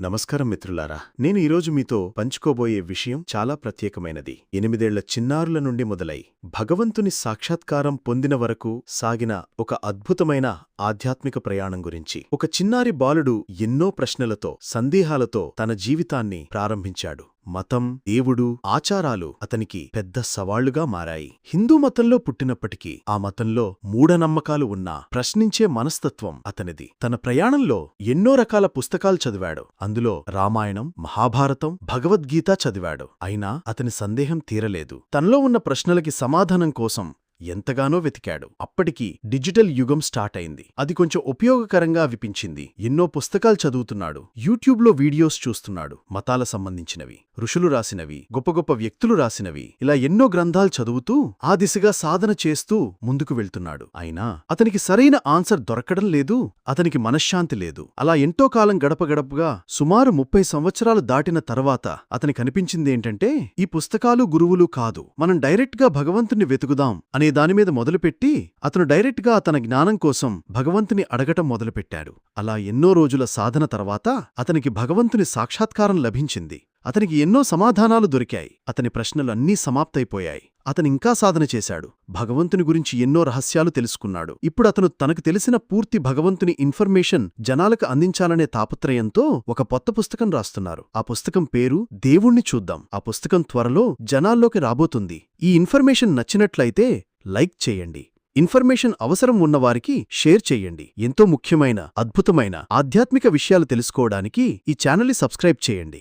నమస్కారం మిత్రులారా నేను ఈరోజు మీతో పంచుకోబోయే విషయం చాలా ప్రత్యేకమైనది. ఎనిమిదేళ్ళ చిన్నారుల నుండి మొదలై భగవంతుని సాక్షాత్కారం పొందిన వరకు సాగిన ఒక అద్భుతమైన ఆధ్యాత్మిక ప్రయాణం గురించి. ఒక చిన్నారి బాలుడు ఎన్నో ప్రశ్నలతో సందేహాలతో తన జీవితాన్ని ప్రారంభించాడు. మతం దేవుడు ఆచారాలు అతనికి పెద్ద సవాళ్ళుగా మారాయి. హిందూ మతంలో పుట్టినప్పటికీ ఆ మతంలో మూఢనమ్మకాలు ఉన్నా ప్రశ్నించే మనస్తత్వం అతనిది. తన ప్రయాణంలో ఎన్నో రకాల పుస్తకాలు చదివాడు. అందులో రామాయణం మహాభారతం భగవద్గీత చదివాడు. అయినా అతని సందేహం తీరలేదు. తనలో ఉన్న ప్రశ్నలకి సమాధానం కోసం ఎంతగానో వెతికాడు. అప్పటికి డిజిటల్ యుగం స్టార్ట్ అయింది. అది కొంచెం ఉపయోగకరంగా విపించింది. ఎన్నో పుస్తకాలు చదువుతున్నాడు. యూట్యూబ్లో వీడియోస్ చూస్తున్నాడు. మతాల సంబంధించినవి. ఋషులు రాసినవి. గొప్ప గొప్ప వ్యక్తులు రాసినవి. ఇలా ఎన్నో గ్రంథాలు చదువుతూ ఆ దిశగా సాధన చేస్తూ ముందుకు వెళ్తున్నాడు. అయినా అతనికి సరైన ఆన్సర్ దొరకడం లేదు. అతనికి మనశ్శాంతి లేదు. అలా ఎంతో కాలం గడపగడపగా సుమారు ముప్పై సంవత్సరాలు దాటిన తర్వాత అతనికి కనిపించిందేంటంటే ఈ పుస్తకాలు గురువులు కాదు. మనం డైరెక్ట్గా భగవంతుని వెతుకుదాం అని దానిమీద మొదలుపెట్టి అతను డైరెక్ట్గా తన జ్ఞానం కోసం భగవంతుని అడగటం మొదలుపెట్టాడు. అలా ఎన్నో రోజుల సాధన తర్వాత అతనికి భగవంతుని సాక్షాత్కారం లభించింది. అతనికి ఎన్నో సమాధానాలు దొరికాయి. అతని ప్రశ్నలు అన్నీ సమాప్తైపోయాయి అతనింకా సాధన చేశాడు. భగవంతుని గురించి ఎన్నో రహస్యాలు తెలుసుకున్నాడు. ఇప్పుడు అతను తనకు తెలిసిన పూర్తి భగవంతుని ఇన్ఫర్మేషన్ జనాలకు అందించాలనే తాపత్రయంతో ఒక కొత్త పుస్తకం రాస్తున్నారు. ఆ పుస్తకం పేరు దేవుణ్ణి చూద్దాం. ఆ పుస్తకం త్వరలో జనాల్లోకి రాబోతుంది. ఈ ఇన్ఫర్మేషన్ నచ్చినట్లయితే లైక్ చేయండి. ఇన్ఫర్మేషన్ అవసరం ఉన్నవారికి షేర్ చేయండి. ఎంతో ముఖ్యమైన అద్భుతమైన ఆధ్యాత్మిక విషయాలు తెలుసుకోవడానికి ఈ ఛానల్ని సబ్స్క్రైబ్ చేయండి.